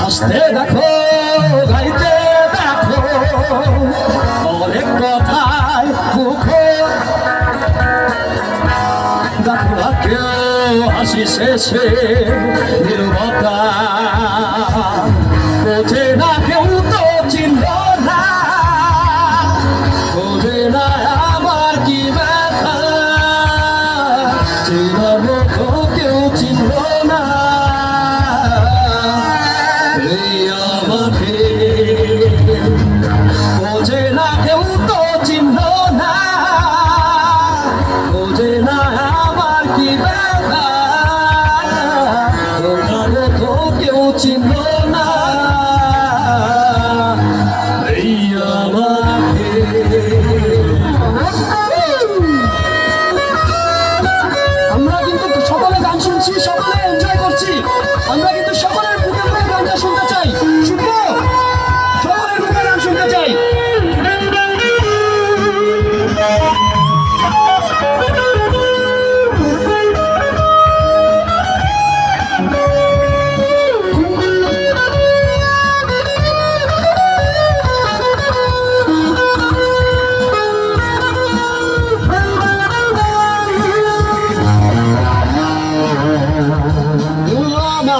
হাসতে দেখো, গাইতে দেখো, অনেক কথায় মুখে। দেখো কেউ হাসি শেষে নির্ভতা বোঝে না কেউ তো চিন্তা না বোঝে না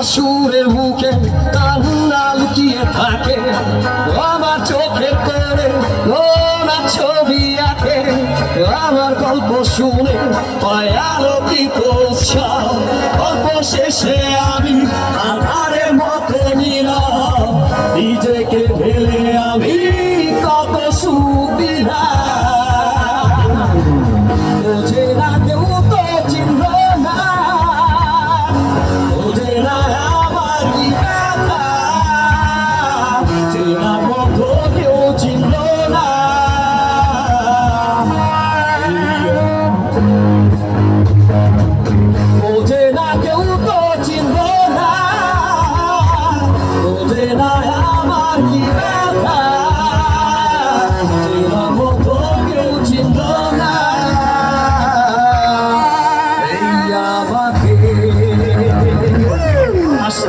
সুরের বুকে কান্না লুকিয়ে থাকে। আমার চোখের করে ওরা ছবি আঁকে। আমার গল্প শুনে পায় আলোকিত গল্প শেষে আমি আধারের মতো নিলাম নিজে